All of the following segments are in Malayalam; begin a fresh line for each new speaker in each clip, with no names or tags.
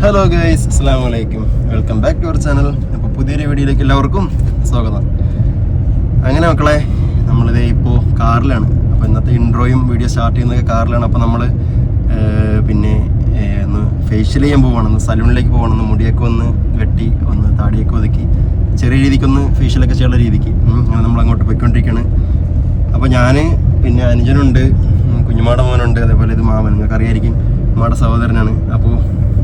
ഹലോ ഗൈസ് അസ്സാം വലൈക്കും welcome back to our channel അപ്പോൾ പുതിയൊരു വീഡിയോയിലേക്ക് എല്ലാവർക്കും സ്വാഗതം. അങ്ങനെ മക്കളെ നമ്മളിതേ ഇപ്പോൾ കാറിലാണ്. അപ്പോൾ ഇന്നത്തെ ഇൻട്രോയും വീഡിയോ സ്റ്റാർട്ട് ചെയ്യുന്നതൊക്കെ കാറിലാണ്. അപ്പോൾ നമ്മൾ പിന്നെ ഒന്ന് ഫേഷ്യൽ ചെയ്യാൻ പോവാണ്. സലൂണിലേക്ക് പോകണം ഒന്ന് മുടിയൊക്കെ ഒന്ന് വെട്ടി ഒന്ന് താടിയൊക്കെ ഒതുക്കി ചെറിയ രീതിക്കൊന്ന് ഫേഷ്യലൊക്കെ ചെയ്യാനുള്ള രീതിക്ക് അങ്ങനെ നമ്മൾ അങ്ങോട്ട് പോയിക്കൊണ്ടിരിക്കുകയാണ് അപ്പോൾ ഞാൻ പിന്നെ അനുജനുണ്ട് കുഞ്ഞുമാടെ മോനുണ്ട് അതേപോലെ ഇത് മാമൻ. നിങ്ങൾക്ക് അറിയായിരിക്കും ഉമ്മയുടെ സഹോദരനാണ്. അപ്പോൾ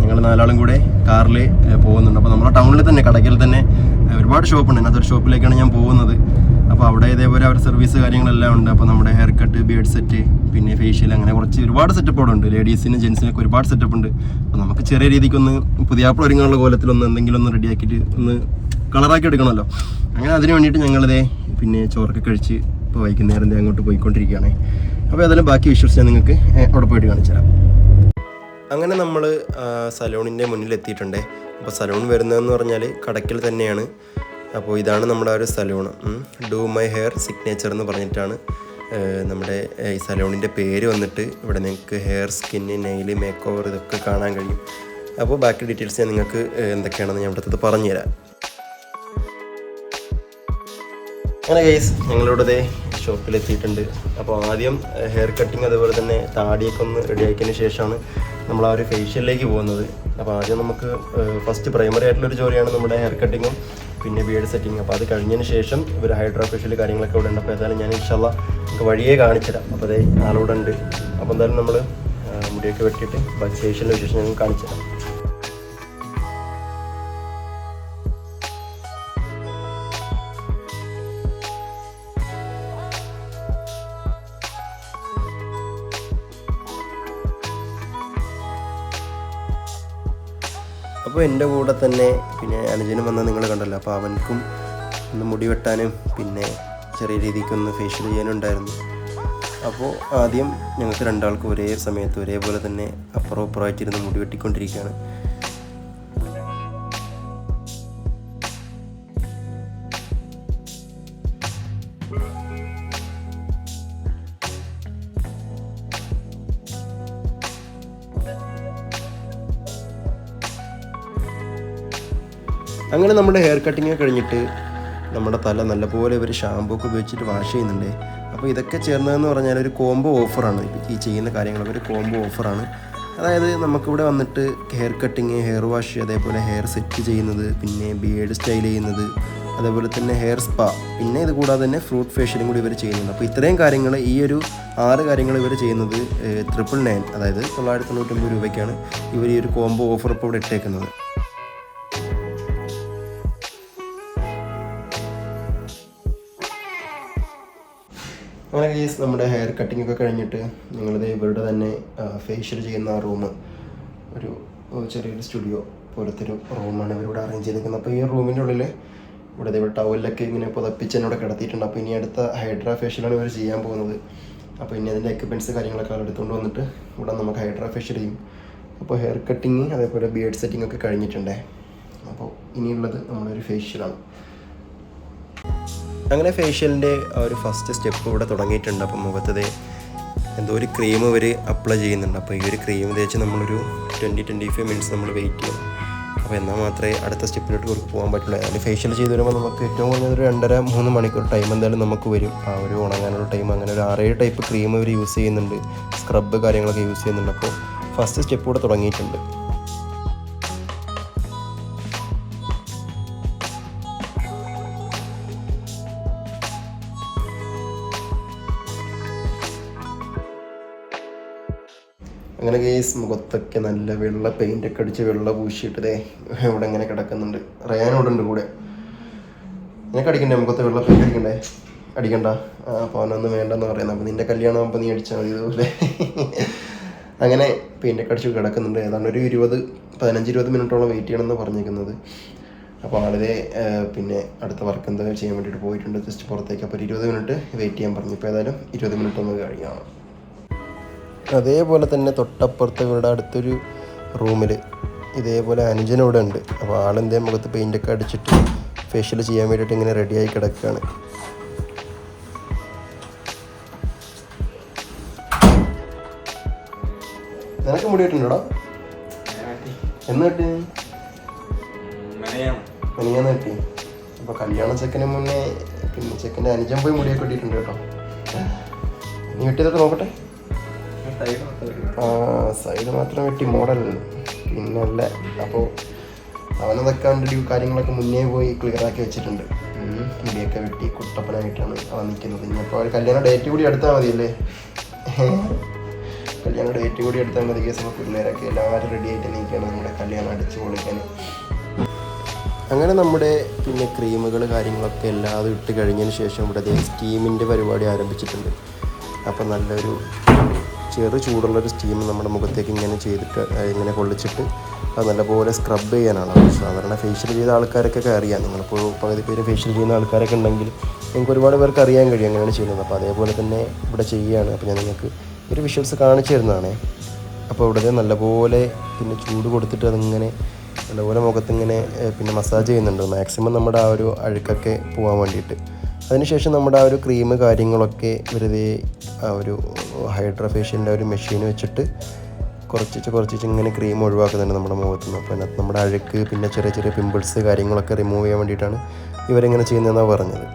ഞങ്ങൾ നാലാളും കൂടെ കാറിൽ പോകുന്നുണ്ട്. അപ്പോൾ നമ്മുടെ ടൗണിൽ തന്നെ കടയ്ക്കൽ തന്നെ ഒരുപാട് ഷോപ്പുണ്ട് അതിനകത്തൊരു ഷോപ്പിലേക്കാണ് ഞാൻ പോകുന്നത്. അപ്പോൾ അവിടെ ഇതേപോലെ അവരുടെ സർവീസ് കാര്യങ്ങളെല്ലാം ഉണ്ട്. അപ്പോൾ നമ്മുടെ ഹെയർ കട്ട് ബിയർഡ് സെറ്റ് പിന്നെ ഫേഷ്യൽ അങ്ങനെ കുറച്ച് ഒരുപാട് സെറ്റപ്പ് അവിടെ ഉണ്ട്. ലേഡീസിനും ജെൻസിനൊക്കെ ഒരുപാട് സെറ്റപ്പ് ഉണ്ട്. അപ്പോൾ നമുക്ക് ചെറിയ രീതിക്കൊന്ന് പുതിയാപ്പിള ഒരുങ്ങാനുള്ള കോലത്തിലൊന്ന് എന്തെങ്കിലും ഒന്ന് റെഡിയാക്കിയിട്ട് ഒന്ന് കളറാക്കി എടുക്കണമല്ലോ. അങ്ങനെ അതിന് വേണ്ടിയിട്ട് ഞങ്ങളിതേ പിന്നെ ചോറൊക്കെ കഴിച്ച് ഇപ്പോൾ വൈകുന്നേരം അങ്ങോട്ട് പോയിക്കൊണ്ടിരിക്കുകയാണ്. അപ്പോൾ ഏതായാലും ബാക്കി വിശ്വസിച്ച് ഞാൻ നിങ്ങൾക്ക് അവിടെ കാണിച്ചു തരാം അങ്ങനെ നമ്മൾ സലൂണിന്റെ മുന്നിൽ എത്തിയിട്ടുണ്ട് അപ്പോൾ സലൂൺ വരുന്നതെന്ന് പറഞ്ഞാൽ കടയ്ക്കൽ തന്നെയാണ്. അപ്പോൾ ഇതാണ് നമ്മുടെ ഒരു salon. Do my hair signature എന്ന് പറഞ്ഞിട്ടാണ് നമ്മുടെ ഈ സലൂണിന്റെ പേര് വന്നിട്ട് ഇവിടെ നിങ്ങൾക്ക് hair skin nail make over ഇതൊക്കെ കാണാൻ കഴിയും. അപ്പോൾ ബാക്കി ഡീറ്റെയിൽസ് ഞാൻ നിങ്ങൾക്ക് എന്തൊക്കെയാണെന്ന് ഞാൻ ഇവിടുത്തെ പറഞ്ഞുതരാം. അങ്ങനെ ഗൈസ് ഞങ്ങളിവിടെ ഷോപ്പിലെത്തിയിട്ടുണ്ട്. അപ്പോൾ ആദ്യം ഹെയർ കട്ടിങ് അതുപോലെ തന്നെ താടിയൊക്കെ ഒന്ന് റെഡിയാക്കിയതിന് ശേഷമാണ് നമ്മൾ ആ ഒരു ഫേഷ്യലിലേക്ക് പോകുന്നത്. അപ്പോൾ ആദ്യം നമുക്ക് ഫസ്റ്റ് പ്രൈമറി ആയിട്ടുള്ളൊരു ജോലിയാണ് നമ്മുടെ ഹെയർ കട്ടിങ്ങും പിന്നെ ബിയർഡ് സെറ്റിങ് അപ്പോൾ അത് കഴിഞ്ഞതിന് ശേഷം ഇവർ ഹൈഡ്രോ ഫേഷ്യൽ കാര്യങ്ങളൊക്കെ ഇവിടെ ഉണ്ട്. അപ്പോൾ ഏതായാലും ഞാൻ ഇൻഷാല്ല നമുക്ക് വഴിയേ കാണിച്ചുതരാം അപ്പോൾ അതേ ആളിവിടെ ഉണ്ട്. അപ്പോൾ എന്തായാലും നമ്മൾ മുടിയൊക്കെ വെട്ടിയിട്ട് ഫേഷ്യലിന്റെ വിശേഷം ഞങ്ങൾ കാണിച്ചു അപ്പോൾ എന്റെ കൂടെ തന്നെ പിന്നെ അനുജനും വന്ന് നിങ്ങൾ കണ്ടല്ലോ. അപ്പോൾ അവനക്കും ഒന്ന് മുടി വെട്ടാനും പിന്നെ ചെറിയ രീതിക്കൊന്ന് ഫേഷ്യൽ ചെയ്യാനും ഉണ്ടായിരുന്നു അപ്പോൾ ആദ്യം ഞങ്ങൾക്ക് രണ്ടാൾക്കും ഒരേ സമയത്ത് ഒരേപോലെ തന്നെ അപ്പുറം അപ്പുറമായിട്ടിരുന്ന് മുടി വെട്ടിക്കൊണ്ടിരിക്കുകയാണ്. അങ്ങനെ നമ്മുടെ ഹെയർ കട്ടിങ് കഴിഞ്ഞിട്ട് നമ്മുടെ തല നല്ലപോലെ ഇവർ ഷാമ്പൂ ഒക്കെ ഉപയോഗിച്ചിട്ട് വാഷ് ചെയ്യുന്നുണ്ട്. അപ്പോൾ ഇതൊക്കെ ചേർന്നതെന്ന് പറഞ്ഞാൽ ഒരു കോംബോ ഓഫറാണ് ഈ ചെയ്യുന്ന കാര്യങ്ങളൊക്കെ ഒരു കോംബോ ഓഫറാണ് അതായത് നമുക്കിവിടെ വന്നിട്ട് ഹെയർ കട്ടിങ് ഹെയർ വാഷ് അതേപോലെ ഹെയർ സെറ്റ് ചെയ്യുന്നത് പിന്നെ ബിയേഡ് സ്റ്റൈൽ ചെയ്യുന്നത് അതേപോലെ തന്നെ ഹെയർ സ്പാ പിന്നെ ഇത് കൂടാതെ തന്നെ ഫ്രൂട്ട് ഫേഷ്യലും കൂടി ഇവർ ചെയ്യുന്നുണ്ട്. അപ്പോൾ ഇത്രയും കാര്യങ്ങൾ ഈ ഒരു ആറ് കാര്യങ്ങൾ ഇവർ ചെയ്യുന്നത് ത്രിപ്പിൾ നയൻ അതായത് തൊള്ളായിരത്തി തൊണ്ണൂറ്റൊമ്പത് രൂപയ്ക്കാണ് ഇവർ ഈ ഒരു കോംബോ ഓഫർ ഇപ്പോൾ ഇവിടെ ഇട്ടേക്കുന്നത്. അങ്ങനെ കേസ് നമ്മുടെ ഹെയർ കട്ടിംഗ് ഒക്കെ കഴിഞ്ഞിട്ട് ഞങ്ങളിത് ഇവരുടെ തന്നെ ഫേഷ്യൽ ചെയ്യുന്ന റൂം ഒരു ചെറിയൊരു സ്റ്റുഡിയോ പോലത്തെ ഒരു റൂമാണ് ഇവരിവിടെ അറേഞ്ച് ചെയ്തിരിക്കുന്നത്. അപ്പോൾ ഈ റൂമിന്റെ ഉള്ളിൽ ഇവിടെ ഇവിടെ ടവലിലൊക്കെ ഇങ്ങനെ പുതപ്പിച്ച് എന്നോട് കിടത്തിയിട്ടുണ്ട്. അപ്പോൾ ഇനി അടുത്ത ഹൈഡ്രാ ഫേഷ്യലാണ് ഇവർ ചെയ്യാൻ പോകുന്നത്. അപ്പോൾ ഇനി അതിന്റെ എക്യുപ്മെന്റ്സ് കാര്യങ്ങളൊക്കെ എടുത്തുകൊണ്ട് വന്നിട്ട് ഇവിടെ നമുക്ക് ഹൈഡ്രാ ഫേഷ്യൽ ചെയ്യും. അപ്പോൾ ഹെയർ കട്ടിങ് അതേപോലെ ബിയർഡ് സെറ്റിംഗ് ഒക്കെ കഴിഞ്ഞിട്ടുണ്ടേ. അപ്പോൾ ഇനിയുള്ളത് നമ്മളൊരു ഫേഷ്യലാണ് അങ്ങനെ ഫേഷ്യലിന്റെ ഒരു ഫസ്റ്റ് സ്റ്റെപ്പ് ഇവിടെ തുടങ്ങിയിട്ടുണ്ട്. അപ്പം മുഖത്തത് എന്തോ ഒരു ക്രീം ഇവർ അപ്ലൈ ചെയ്യുന്നുണ്ട്. അപ്പോൾ ഈ ഒരു ക്രീം തേച്ച് നമ്മളൊരു ട്വന്റി ട്വന്റി ഫൈവ് മിനിറ്റ്സ് നമ്മൾ വെയിറ്റ് ചെയ്യണം അപ്പോൾ എന്നാൽ മാത്രമേ അടുത്ത സ്റ്റെപ്പിലോട്ട് കുറച്ച് പോകാൻ പറ്റുള്ളൂ. അതിന് ഫേഷ്യൽ ചെയ്ത് വരുമ്പോൾ നമുക്ക് ഏറ്റവും കുറഞ്ഞത് ഒരു രണ്ടര മൂന്ന് മണിക്കൂർ ടൈം എന്തായാലും നമുക്ക് വരും. ആ ഒരു ഉണങ്ങാനുള്ള ടൈം അങ്ങനെ ഒരു ആറേഴ് ടൈപ്പ് ക്രീം ഇവർ യൂസ് ചെയ്യുന്നുണ്ട്. സ്ക്രബ് കാര്യങ്ങളൊക്കെ യൂസ് ചെയ്യുന്നുണ്ട്. അപ്പോൾ ഫസ്റ്റ് സ്റ്റെപ്പ് കൂടെ തുടങ്ങിയിട്ടുണ്ട്. അങ്ങനെ കേസ് മുഖത്തൊക്കെ നല്ല വെള്ള പെയിന്റ് ഒക്കെ അടിച്ച് വെള്ള പൂശിയിട്ട് ഇവിടെ ഇങ്ങനെ കിടക്കുന്നുണ്ട്. റയാനോട് ഉണ്ട് കൂടെ. നിനക്ക് അടിക്കണ്ടേ? മുഖത്ത് വെള്ള പെയിന്റ് അടിക്കണ്ടേ? അടിക്കണ്ട. അപ്പോൾ അവനൊന്നും വേണ്ടെന്ന് പറയുന്നത് അപ്പോൾ നിന്റെ കല്യാണം ആകുമ്പോൾ നീ അടിച്ചാൽ മതി ഇതുപോലെ. അങ്ങനെ പെയിന്റ് ഒക്കെ അടിച്ച് കിടക്കുന്നുണ്ട്. ഏതാണ്ട് ഒരു ഇരുപത് പതിനഞ്ച് ഇരുപത് മിനിറ്റോളം വെയിറ്റ് ചെയ്യണമെന്ന് പറഞ്ഞിരിക്കുന്നത്. അപ്പോൾ ആളിതെ പിന്നെ അടുത്ത വർക്ക് എന്താ ചെയ്യാൻ വേണ്ടിയിട്ട് പോയിട്ടുണ്ട്. ജസ്റ്റ് പുറത്തേക്ക്. അപ്പോൾ ഒരു ഇരുപത് മിനിറ്റ് വെയിറ്റ് ചെയ്യാൻ പറഞ്ഞു. ഇപ്പോൾ ഏതായാലും ഇരുപത് മിനിറ്റ് ഒന്ന് കഴിയാണ് അതേപോലെ തന്നെ തൊട്ടപ്പുറത്ത് ഇവരുടെ അടുത്തൊരു റൂമിൽ ഇതേപോലെ അനുജനോടെ ഇവിടെ ഉണ്ട്. അപ്പോൾ ആളെന്തേ മുഖത്ത് പെയിന്റൊക്കെ അടിച്ചിട്ട് ഫേഷ്യൽ ചെയ്യാൻ വേണ്ടിയിട്ട് ഇങ്ങനെ റെഡിയായി കിടക്കുകയാണ് നിനക്ക് മുടിയിട്ടുണ്ടോടാ എന്നിട്ട് എന്ന് കിട്ടി മിനിയാന്ന് കിട്ടി അപ്പോൾ കല്യാണ ചെക്കന് മുന്നേ പിന്നെ ചെക്കന്റെ അനുജൻ പോയി മുടിയൊക്കെ കിട്ടിയിട്ടുണ്ട് കേട്ടോ. നീ വെട്ടിയതൊക്കെ നോക്കട്ടെ. സൈഡ് മാത്രം വെട്ടി മോഡൽ. പിന്നല്ല അപ്പോൾ അവനതൊക്കെ അവന്റെ കാര്യങ്ങളൊക്കെ മുന്നേ പോയി ക്ലിയർ ആക്കി വെച്ചിട്ടുണ്ട്. മുടിയൊക്കെ വെട്ടി കുട്ടപ്പനായിട്ടാണ് അവൻ നിൽക്കുന്നത്. ഇനിയിപ്പോൾ ഒരു കല്യാണ ഡേറ്റ് കൂടി എടുത്താൽ മതിയല്ലേ? കല്യാണ ഡേറ്റ് കൂടി എടുത്താൽ മതി കേസ് പിള്ളേരൊക്കെ എല്ലാവരും റെഡി ആയിട്ട് നിൽക്കുകയാണ് നമ്മുടെ കല്യാണം അടിച്ചു പൊളിക്കാൻ. അങ്ങനെ നമ്മുടെ പിന്നെ ക്രീമുകൾ കാര്യങ്ങളൊക്കെ എല്ലാതും ഇട്ട് കഴിഞ്ഞതിന് ശേഷം ഇവിടെ സ്റ്റീമിന്റെ പരിപാടി ആരംഭിച്ചിട്ടുണ്ട്. അപ്പം നല്ലൊരു ചെറു ചൂടുള്ളൊരു സ്റ്റീം നമ്മുടെ മുഖത്തേക്ക് ഇങ്ങനെ ചെയ്തിട്ട് ഇങ്ങനെ കൊള്ളിച്ചിട്ട് അത് നല്ലപോലെ സ്ക്രബ് ചെയ്യാനാണ്. സാധാരണ ഫേഷ്യൽ ചെയ്ത ആൾക്കാരൊക്കെ അറിയാം. നിങ്ങളിപ്പോൾ പകുതി പേര് ഫേഷ്യൽ ചെയ്യുന്ന ആൾക്കാരൊക്കെ ഉണ്ടെങ്കിൽ നിങ്ങൾക്ക് ഒരുപാട് പേർക്ക് അറിയാൻ കഴിയും അങ്ങനെയാണ് ചെയ്യുന്നത്. അപ്പോൾ അതേപോലെ തന്നെ ഇവിടെ ചെയ്യുകയാണ്. അപ്പോൾ ഞാൻ നിങ്ങൾക്ക് ഒരു വിഷ്വൽസ് കാണിച്ചു തരുന്നതാണേ. അപ്പോൾ ഇവിടെ നല്ലപോലെ പിന്നെ ചൂട് കൊടുത്തിട്ട് അതിങ്ങനെ നല്ലപോലെ മുഖത്തിങ്ങനെ പിന്നെ മസാജ് ചെയ്യുന്നുണ്ട്. മാക്സിമം നമ്മുടെ ആ ഒരു അഴുക്കൊക്കെ പോകാൻ വേണ്ടിയിട്ട്. അതിനുശേഷം നമ്മുടെ ആ ഒരു ക്രീം കാര്യങ്ങളൊക്കെ വെറുതെ ആ ഒരു ഹൈഡ്രഫേഷ്യലിന്റെ ഒരു മെഷീൻ വെച്ചിട്ട് കുറച്ചിച്ച് കുറച്ചിച്ച് ഇങ്ങനെ ക്രീം ഒഴിവാക്കുന്നുണ്ട് നമ്മുടെ മുഖത്ത് നിന്ന് അപ്പോൾ നമ്മുടെ അഴുക്ക് പിന്നെ ചെറിയ ചെറിയ പിമ്പിൾസ് കാര്യങ്ങളൊക്കെ റിമൂവ് ചെയ്യാൻ വേണ്ടിയിട്ടാണ് ഇവരിങ്ങനെ ചെയ്യുന്നതെന്നാണ് പറഞ്ഞത്.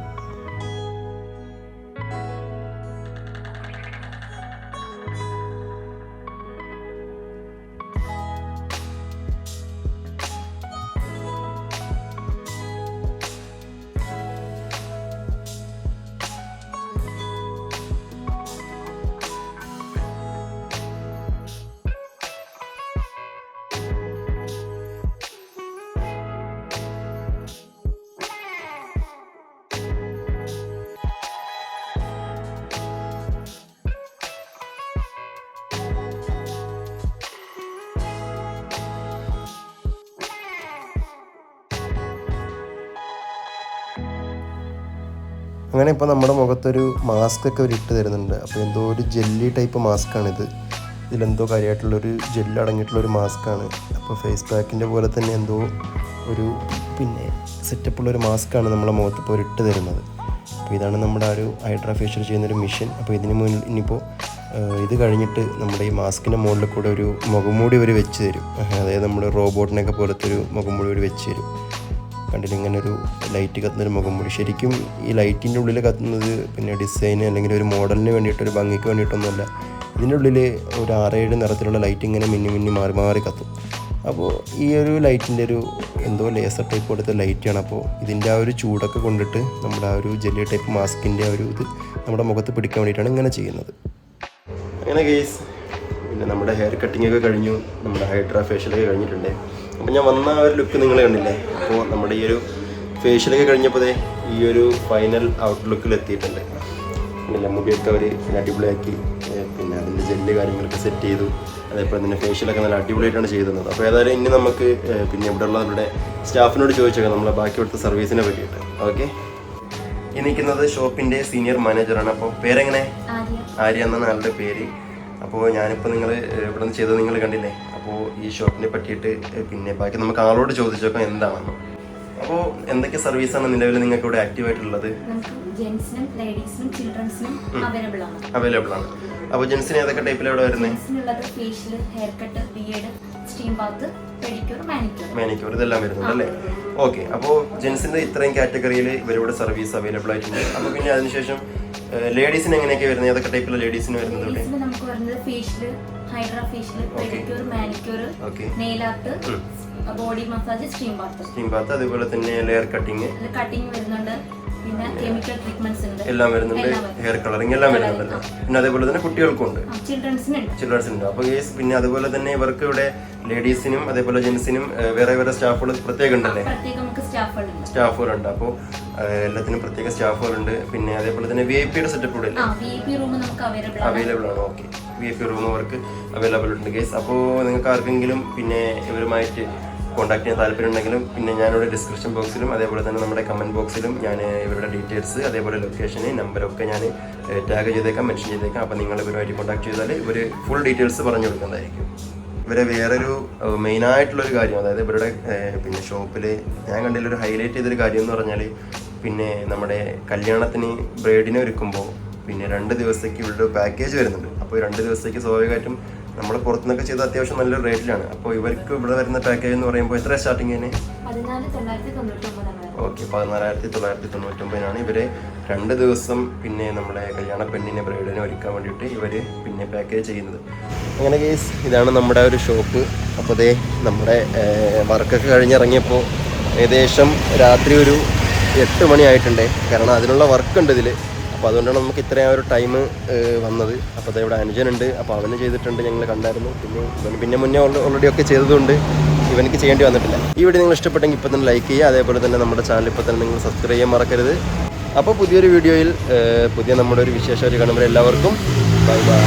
അങ്ങനെ ഇപ്പോൾ നമ്മുടെ മുഖത്തൊരു മാസ്ക് ഒക്കെ ഇട്ട് തരുന്നുണ്ട്. അപ്പോൾ എന്തോ ഒരു ജെല്ലി ടൈപ്പ് മാസ്കാണിത് ഇതിലെന്തോ കാര്യമായിട്ടുള്ളൊരു ജെല്ല് അടങ്ങിയിട്ടുള്ളൊരു മാസ്കാണ് അപ്പോൾ ഫേസ് പാക്കിന്റെ പോലെ തന്നെ എന്തോ ഒരു പിന്നെ സെറ്റപ്പുള്ളൊരു മാസ്കാണ് നമ്മുടെ മുഖത്ത് ഇപ്പോൾ ഇട്ട് തരുന്നത്. അപ്പോൾ ഇതാണ് നമ്മുടെ ആ ഒരു ഹൈഡ്രാ ഫേഷ്യൽ ചെയ്യുന്നൊരു മിഷൻ അപ്പോൾ ഇതിന് മുന്നിൽ ഇനിയിപ്പോൾ ഇത് കഴിഞ്ഞിട്ട് നമ്മുടെ ഈ മാസ്കിന്റെ മുകളിൽ കൂടെ ഒരു മുഖംമൂടി അവർ വെച്ച് തരും. അതായത് നമ്മുടെ റോബോട്ടിനൊക്കെ പോലത്തെ ഒരു മുഖംമൂടി അവർ വെച്ച് തരും. കണ്ടില്ല ഇങ്ങനെ ഒരു ലൈറ്റ് കത്തുന്നൊരു മുഖം മൂടി. ശരിക്കും ഈ ലൈറ്റിന്റെ ഉള്ളിൽ കത്തുന്നത് പിന്നെ ഡിസൈന് അല്ലെങ്കിൽ ഒരു മോഡലിന് വേണ്ടിയിട്ട് ഒരു ഭംഗിക്ക് വേണ്ടിയിട്ടൊന്നുമല്ല. ഇതിന്റെ ഉള്ളിൽ ഒരു ആറേഴ് നിറത്തിലുള്ള ലൈറ്റ് ഇങ്ങനെ മിന്നി മിന്നി മാറി മാറി കത്തും. അപ്പോൾ ഈ ഒരു ലൈറ്റിന്റെ ഒരു എന്തോ ലേസർ ടൈപ്പ് കൊടുത്ത ലൈറ്റാണ് അപ്പോൾ ഇതിന്റെ ആ ഒരു ചൂടൊക്കെ കൊണ്ടിട്ട് നമ്മുടെ ആ ഒരു ജെല്ലി ടൈപ്പ് മാസ്കിന്റെ ആ ഒരു ഇത് നമ്മുടെ മുഖത്ത് പിടിക്കാൻ വേണ്ടിയിട്ടാണ് ഇങ്ങനെ ചെയ്യുന്നത്. അങ്ങനെ കേസ് പിന്നെ നമ്മുടെ ഹെയർ കട്ടിങ്ങൊക്കെ കഴിഞ്ഞു. നമ്മുടെ ഹൈഡ്രാ ഫേഷ്യലൊക്കെ കഴിഞ്ഞിട്ടുണ്ട്. അപ്പോൾ ഞാൻ വന്ന ആ ഒരു ലുക്ക് നിങ്ങൾ കണ്ടില്ലേ? അപ്പോൾ നമ്മുടെ ഈ ഒരു ഫേഷ്യലൊക്കെ കഴിഞ്ഞപ്പോൾ ദേ ഈ ഒരു ഫൈനൽ ഔട്ട് ലുക്കിൽ എത്തിയിട്ടുണ്ട്. പിന്നെ മുടിയൊക്കെ അവർ അടിപൊളിയാക്കി. പിന്നെ അതിന്റെ ജെല്ല് കാര്യങ്ങളൊക്കെ സെറ്റ് ചെയ്തു. അതേപോലെ തന്നെ ഫേഷ്യലൊക്കെ നല്ല അടിപൊളിയായിട്ടാണ് ചെയ്തത് അപ്പോൾ ഏതായാലും ഇനി നമുക്ക് പിന്നെ ഇവിടെയുള്ള നമ്മുടെ സ്റ്റാഫിനോട് ചോദിച്ചേക്കാം. നമ്മളെ ബാക്കി ഇവിടുത്തെ സർവീസിനെ പറ്റിയിട്ട്. ഓക്കെ ഈ നിൽക്കുന്നത് ഷോപ്പിന്റെ സീനിയർ മാനേജറാണ് അപ്പോൾ പേരെങ്ങനെ?
ആര്യ.
ആര്യ എന്നാണ് ആളുടെ പേര്. അപ്പോൾ ഞാനിപ്പോൾ നിങ്ങൾ ഇവിടെ നിന്ന് ചെയ്തത് നിങ്ങൾ കണ്ടില്ലേ? അപ്പോൾ ഈ ഷോപ്പിനെ പറ്റിയിട്ട് പിന്നെ ബാക്കി നമുക്ക് ആളോട് ചോദിച്ചേക്കാം എന്താണെന്ന്. അപ്പോൾ എന്തൊക്കെ സർവീസാണ് നിലവിൽ നിങ്ങൾക്ക് ഇവിടെ
ആക്റ്റീവായിട്ടുള്ളത് ലേഡീസിനും ചിൽഡ്രൻസിനും അവൈലബിൾ ആണ്
അവൈലബിൾ ആണ് അപ്പോൾ ജെൻസിന് ഏതൊക്കെ ടൈപ്പിലാണ് ഇവിടെ വരുന്നത്?
Facial hair cut beard steam bath manicure.
ഇതെല്ലാം വരുന്നുണ്ട് അല്ലേ? ഓക്കെ. അപ്പോൾ ജെൻസിന്റെ ഇത്രയും കാറ്റഗറിയിൽ ഇവരിവിടെ സർവീസ് അവൈലബിൾ ആയിട്ടുണ്ട് അപ്പോൾ പിന്നെ അതിനുശേഷം ലേഡീസിന് എങ്ങനെയൊക്കെ വരുന്നത്? ഏതൊക്കെ ടൈപ്പിലുള്ള ലേഡീസിന് വരുന്നത്
facial hydra facial pedicure manicure nail art body massage steam bath
steam bath അതുപോലെ തന്നെ ലെയർ കട്ടിങ്
കട്ടിങ് വരുന്നുണ്ട്. പിന്നെ കെമിക്കൽ ട്രീറ്റ്മെന്റ്സ് ഉണ്ട്.
എല്ലാം വരുന്നുണ്ട്. ഹെയർ കളറിങ് എല്ലാം വരുന്നുണ്ടല്ലോ പിന്നെ അതേപോലെ തന്നെ കുട്ടികൾക്കും ഉണ്ട്
ചിൽഡ്രൻസിനുണ്ട്
ചിൽഡ്രൻസ് ഉണ്ട് അപ്പോൾ കേസ് പിന്നെ അതുപോലെ തന്നെ ഇവർക്ക് ഇവിടെ ലേഡീസിനും അതേപോലെ ജെൻസിനും വേറെ വേറെ സ്റ്റാഫുകൾ പ്രത്യേകം ഉണ്ടല്ലേ?
സ്റ്റാഫുകളുണ്ട്.
അപ്പോൾ എല്ലാത്തിനും പ്രത്യേക സ്റ്റാഫുകളുണ്ട്. പിന്നെ അതേപോലെ തന്നെ വി ഐ പിയുടെ സെറ്റപ്പ്
കൂടെ അവൈലബിൾ ആണ്.
Okay V I P room അവർക്ക് അവൈലബിൾ ഉണ്ട് കേസ് അപ്പോൾ നിങ്ങൾക്ക് ആർക്കെങ്കിലും പിന്നെ ഇവരുമായിട്ട് കോൺടാക്ട് ചെയ്യാൻ താല്പര്യം ഉണ്ടെങ്കിലും പിന്നെ ഞാനിവിടെ ഡിസ്ക്രിപ്ഷൻ ബോക്സിലും അതേപോലെ തന്നെ നമ്മുടെ കമന്റ് ബോക്സിലും ഞാൻ ഇവരുടെ ഡീറ്റെയിൽസ് അതേപോലെ ലൊക്കേഷന് നമ്പറൊക്കെ ഞാൻ ടാഗ് ചെയ്തേക്കാം മെൻഷൻ ചെയ്തേക്കാം. അപ്പോൾ നിങ്ങൾ ഇവരുമായിട്ട് കോൺടാക്ട് ചെയ്താൽ ഇവർ ഫുൾ ഡീറ്റെയിൽസ് പറഞ്ഞു കൊടുക്കുന്നതായിരിക്കും. ഇവരെ വേറൊരു മെയിനായിട്ടുള്ളൊരു കാര്യം അതായത് ഇവരുടെ പിന്നെ ഷോപ്പിൽ ഞാൻ കണ്ടതിലൊരു ഹൈലൈറ്റ് ചെയ്തൊരു കാര്യം എന്ന് പറഞ്ഞാൽ പിന്നെ നമ്മുടെ കല്യാണത്തിന് ബ്രേഡിനെ ഒരുക്കുമ്പോൾ പിന്നെ രണ്ട് ദിവസത്തേക്ക് ഇവരുടെ പാക്കേജ് വരുന്നുണ്ട്. അപ്പോൾ രണ്ട് ദിവസത്തേക്ക് സ്വാഭാവികമായിട്ടും നമ്മൾ പുറത്തുനിന്നൊക്കെ ചെയ്ത് അത്യാവശ്യം നല്ലൊരു റേറ്റിലാണ്. അപ്പോൾ ഇവർക്ക് ഇവിടെ വരുന്ന പാക്കേജ് എന്ന് പറയുമ്പോൾ എത്ര സ്റ്റാർട്ടിങ് തന്നെ ഓക്കെ പതിനാലായിരത്തി തൊള്ളായിരത്തി തൊണ്ണൂറ്റൊമ്പതിനാണ് ഇവർ രണ്ട് ദിവസം പിന്നെ നമ്മുടെ കല്യാണ പെണ്ണിനെ ബ്രൈഡിനെ ഒരുക്കാൻ വേണ്ടിയിട്ട് ഇവർ പിന്നെ പാക്കേജ് ചെയ്യുന്നത്. അങ്ങനെ കേസ് ഇതാണ് നമ്മുടെ ഒരു ഷോപ്പ് അപ്പോൾ ദേ നമ്മുടെ വർക്കൊക്കെ കഴിഞ്ഞിറങ്ങിയപ്പോൾ ഏകദേശം രാത്രി ഒരു എട്ട് മണി ആയിട്ടുണ്ട് കാരണം അതിനുള്ള വർക്കുണ്ട് ഇതിൽ അപ്പോൾ അതുകൊണ്ടാണ് നമുക്ക് ഇത്രയും ഒരു ടൈം വന്നത്. അപ്പോൾ ദേ ഇവിടെ അനുജനുണ്ട്. അപ്പോൾ അവന് ചെയ്തിട്ടുണ്ട് ഞങ്ങൾ കണ്ടായിരുന്നു. പിന്നെ ഇവൻ പിന്നെ മുന്നേ ഓൾറെഡി ഒക്കെ ചെയ്തതുകൊണ്ട് ഇവനിക്ക് ചെയ്യേണ്ടി വന്നിട്ടില്ല. ഈ വീഡിയോ നിങ്ങൾ ഇഷ്ടപ്പെട്ടെങ്കിൽ ഇപ്പോൾ തന്നെ ലൈക്ക് ചെയ്യുക. അതേപോലെ തന്നെ നമ്മുടെ ചാനൽ ഇപ്പോൾ തന്നെ നിങ്ങൾ സബ്സ്ക്രൈബ് ചെയ്യാൻ മറക്കരുത്. അപ്പോൾ പുതിയൊരു വീഡിയോയിൽ പുതിയ നമ്മുടെ ഒരു വിശേഷം ഒരു കാണുമ്പോൾ എല്ലാവർക്കും. Bye bye